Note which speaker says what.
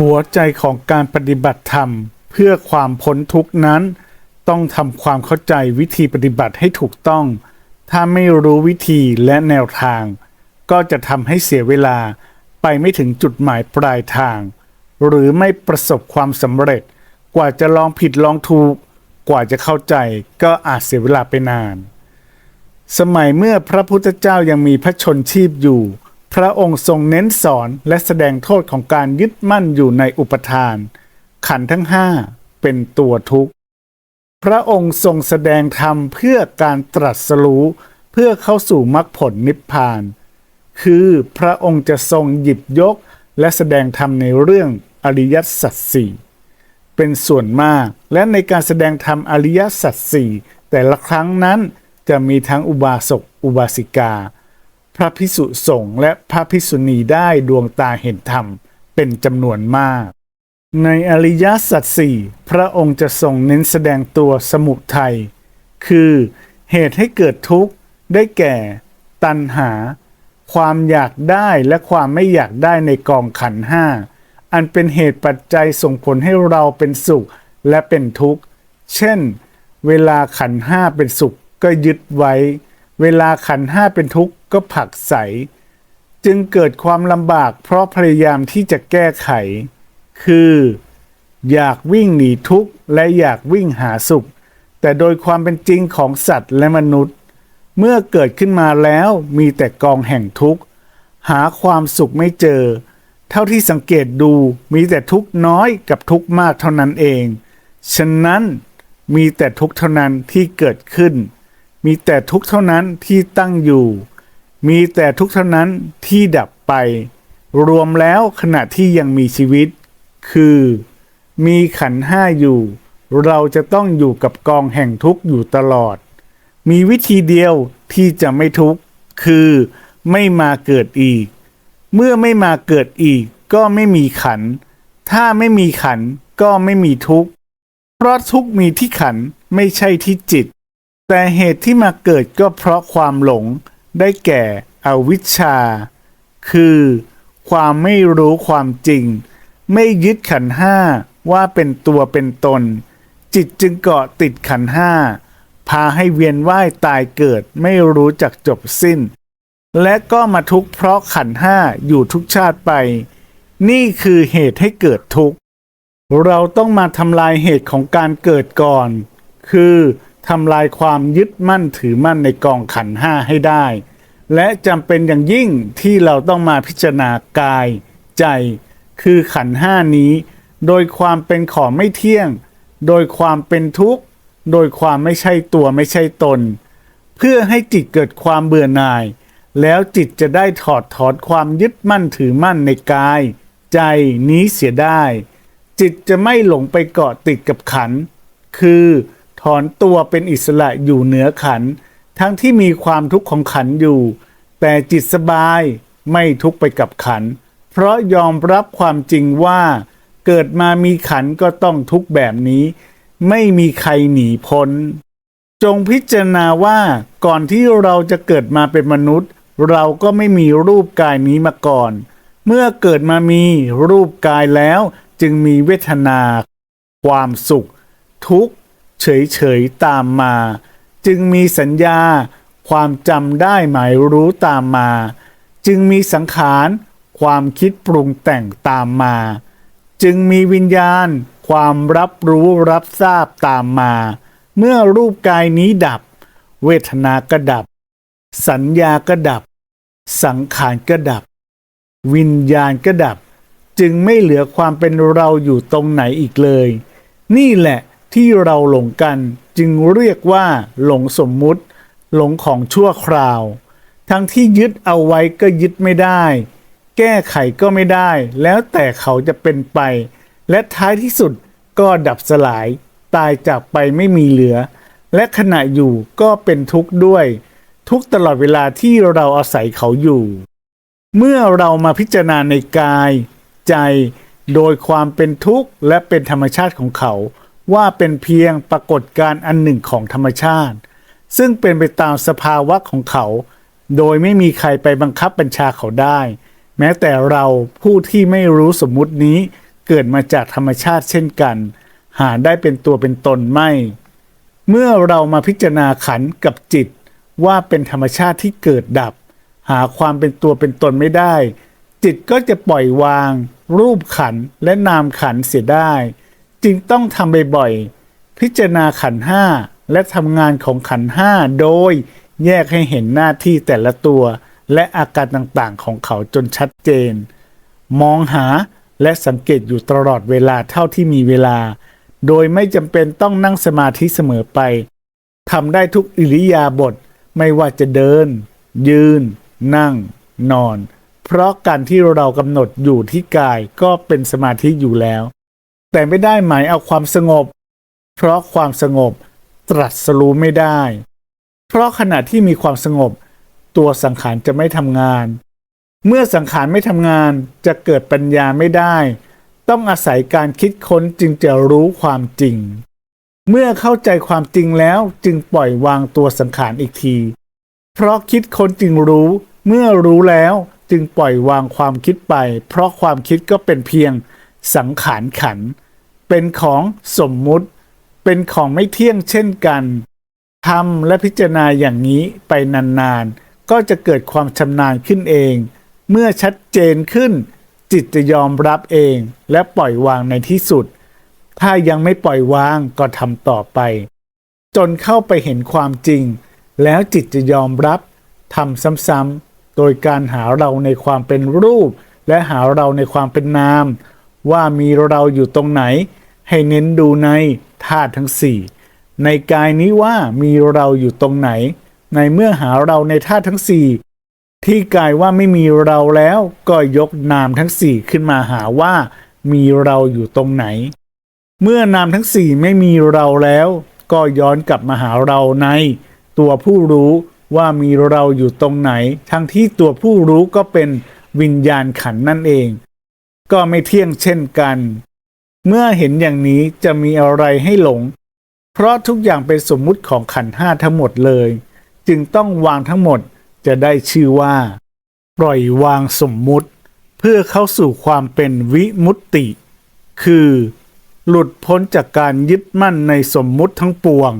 Speaker 1: หัวใจของการปฏิบัติธรรม เพื่อความพ้นทุกนั้น ต้องทำความเข้าใจวิธีปฏิบัติให้ถูกต้อง ถ้าไม่รู้วิธีและแนวทาง ก็จะทำให้เสียเวลาไปไม่ถึงจุดหมายปลายทาง หรือไม่ประสบความสำเร็จ กว่าจะลองผิดลองถูก กว่าจะเข้าใจก็อาจเสียเวลาไปนาน สมัยเมื่อพระพุทธเจ้ายังมีพระชนชีพอยู่ พระองค์ทรงเน้นสอนและแสดงโทษของการยึดมั่นอยู่ในอุปทาน ขันทั้งห้าเป็นตัวทุกข์ พระองค์ทรงแสดงธรรมเพื่อการตรัสรู้เพื่อเข้าสู่มรรคผลนิพพาน คือพระองค์จะทรงหยิบยกและแสดงธรรมในเรื่องอริยสัจสี่เป็นส่วนมากและในการแสดงธรรมอริยสัจสี่แต่ละครั้งนั้นจะมีทั้งอุบาสกอุบาสิกา พระพิสุสงฆ์และพระพิสุณีได้ดวงตาเห็นธรรมเป็นจำนวนมาก ในอริยสัจสี่พระองค์จะทรงเน้นแสดงตัวสมุทัยคือเหตุให้เกิดทุกข์ได้แก่ ตัณหา ความอยากได้และความไม่อยากได้ในกองขันห้าอันเป็นเหตุปัจจัยส่งผลให้เราเป็นสุขและเป็นทุกข์ เช่น เวลาขันห้าเป็นสุขก็ยึดไว้ เวลาขันห้าเป็นทุกข์ก็ผักใส จึงเกิดความลำบากเพราะพยายามที่จะแก้ไข คือ อยากวิ่งหนีทุกข์และอยากวิ่งหาสุข แต่โดยความเป็นจริงของสัตว์และมนุษย์ เมื่อเกิดขึ้นมาแล้วมีแต่กองแห่งทุกข์ หาความสุขไม่เจอ เท่าที่สังเกตดูมีแต่ทุกข์น้อยกับทุกข์มากเท่านั้นเอง ฉะนั้นมีแต่ทุกข์เท่านั้นที่เกิดขึ้น มีแต่ทุกข์เท่านั้นที่ตั้งอยู่ มีแต่ทุกข์เท่านั้นที่ดับไป รวมแล้วขณะที่ยังมีชีวิต คือ มีขันห้าอยู่ เราจะต้องอยู่กับกองแห่งทุกข์อยู่ตลอด มีวิธีเดียวที่จะไม่ทุกข์ คือไม่มาเกิดอีก เมื่อไม่มาเกิดอีกก็ไม่มีขัน ถ้าไม่มีขันก็ไม่มีทุกข์ เพราะทุกข์มีที่ขันไม่ใช่ที่จิต แต่เหตุที่มาเกิดก็เพราะความหลงได้แก่อวิชชา คือ ความไม่รู้ความจริง ไม่ยึดขันห้าว่าเป็นตัวเป็นตน จิตจึงเกาะติดขันห้า พาให้เวียนว่ายตายเกิดไม่รู้จักจบสิ้น และก็มาทุกข์เพราะขันห้าอยู่ทุกชาติไป นี่คือเหตุให้เกิดทุกข์ เราต้องมาทำลายเหตุของการเกิดก่อน คือ ทำลายความยึดมั่นถือมั่นในกองขันห้าให้ได้ และจำเป็นอย่างยิ่งที่เราต้องมาพิจารณากายใจ คือขันห้านี้ โดยความเป็นของไม่เที่ยง โดยความเป็นทุกข์ โดยความไม่ใช่ตัวไม่ใช่ตน เพื่อให้จิตเกิดความเบื่อหน่าย แล้วจิตจะได้ถอดถอนความยึดมั่นถือมั่นในกาย ใจนี้เสียได้ จิตจะไม่หลงไปเกาะติดกับขัน คือ ถอนตัวเป็นอิสระอยู่เหนือขัน ทั้งที่มีความทุกข์ของขันอยู่ แต่จิตสบายไม่ทุกข์ไปกับขัน เพราะยอมรับความจริงว่า เกิดมามีขันก็ต้องทุกข์แบบนี้ ไม่มีใครหนีพ้น จงพิจารณาว่าก่อนที่เราจะเกิดมาเป็นมนุษย์ เราก็ไม่มีรูปกายนี้มาก่อน เมื่อเกิดมามีรูปกายแล้ว จึงมีเวทนา ความสุข ทุกข์ เฉยๆตามมา จึงมีสัญญา ความจำได้หมายรู้ตามมา จึงมีสังขารความคิดปรุงแต่งตามมา จึงมีวิญญาณ ความรับรู้รับทราบตามมา เมื่อรูปกายนี้ดับ เวทนาก็ดับ สัญญาก็ดับ สังขารก็ดับ วิญญาณก็ดับ จึงไม่เหลือความเป็นเราอยู่ตรงไหนอีกเลย นี่แหละ ที่เราหลงกันจึงเรียกว่าหลงสมมุติ หลงของชั่วคราว ทั้งที่ยึดเอาไว้ก็ยึดไม่ได้ แก้ไขก็ไม่ได้ แล้วแต่เขาจะเป็นไป และท้ายที่สุดก็ดับสลาย ตายจากไปไม่มีเหลือ และขณะอยู่ก็เป็นทุกข์ด้วย ทุกตลอดเวลาที่เราอาศัยเขาอยู่ เมื่อเรามาพิจารณาในกาย ใจ โดยความเป็นทุกข์และเป็นธรรมชาติของเขา ว่าเป็นเพียงปรากฏการณ์อันหนึ่งของธรรมชาติ ซึ่งเป็นไปตามสภาวะของเขา โดยไม่มีใครไปบังคับบัญชาเขาได้ แม้แต่เราผู้ที่ไม่รู้สมมุตินี้เกิดมาจากธรรมชาติเช่นกัน หาได้เป็นตัวเป็นตนไม่ เมื่อเรามาพิจารณาขันกับจิต ว่าเป็นธรรมชาติที่เกิดดับ หาความเป็นตัวเป็นตนไม่ได้ จิตก็จะปล่อยวาง รูปขันและนามขันเสียได้ จึงต้องทำบ่อยๆ พิจารณาขันห้าและทำงานของขันห้าโดยแยกให้เห็นหน้าที่แต่ละตัว และอาการต่างๆของเขาจนชัดเจน มองหาและสังเกตอยู่ตลอดเวลาเท่าที่มีเวลา โดยไม่จำเป็นต้องนั่งสมาธิเสมอไปทำได้ทุกอิริยาบถไม่ว่าจะเดิน ยืน นั่ง นอน เพราะการที่เรากำหนดอยู่ที่กายก็เป็นสมาธิอยู่แล้ว แต่ไม่ได้หมายเอาความสงบ เพราะความสงบตรัสรู้ไม่ได้ เพราะขณะที่มีความสงบ ตัวสังขารจะไม่ทำงาน เมื่อสังขารไม่ทำงานจะเกิดปัญญาไม่ได้ ต้องอาศัยการคิดค้นจึงจะรู้ความจริง เมื่อเข้าใจความจริงแล้วจึงปล่อยวางตัวสังขารอีกที เพราะคิดค้นจึงรู้ เมื่อรู้แล้วจึงปล่อยวางความคิดไป เพราะความคิดก็เป็นเพียงสังขารขันธ์ เป็นของสมมุติ เป็นของไม่เที่ยงเช่นกันทำและพิจารณาอย่างนี้ไปนานๆ ก็จะเกิดความชำนาญขึ้นเอง เมื่อชัดเจนขึ้น จิตจะยอมรับเองและปล่อยวางในที่สุด ถ้ายังไม่ปล่อยวางก็ทำต่อไป จนเข้าไปเห็นความจริง แล้วจิตจะยอมรับทำซ้ำๆ โดยการหาเราในความเป็นรูป และหาเราในความเป็นนาม ว่ามีเราอยู่ตรงไหน ให้เน้นดูในธาตุทั้งสี่ในกายนี้ว่ามีเราอยู่ตรงไหน ในเมื่อหาเราในธาตุทั้งสี่ที่กายว่าไม่มีเราแล้วก็ยกนามทั้งสี่ขึ้นมาหาว่า มีเราอยู่ตรงไหน เมื่อนามทั้งสี่ไม่มีเราแล้ว ก็ย้อนกลับมาหาเราใน ตัวผู้รู้ว่ามีเราอยู่ตรงไหน ทั้งที่ตัวผู้รู้ก็เป็นวิญญาณขันนั่นเอง ก็ไม่เที่ยงเช่นกัน เมื่อเห็นอย่างนี้จะมีอะไรให้หลง เพราะทุกอย่างเป็นสมมุติของขันห้าทั้งหมดเลย จึงต้องวางทั้งหมดจะได้ชื่อว่า ปล่อยวางสมมุติ เพื่อเข้าสู่ความเป็นวิมุตติ คือ หลุดพ้นจากการยึดมั่นในสมมุติทั้งปวง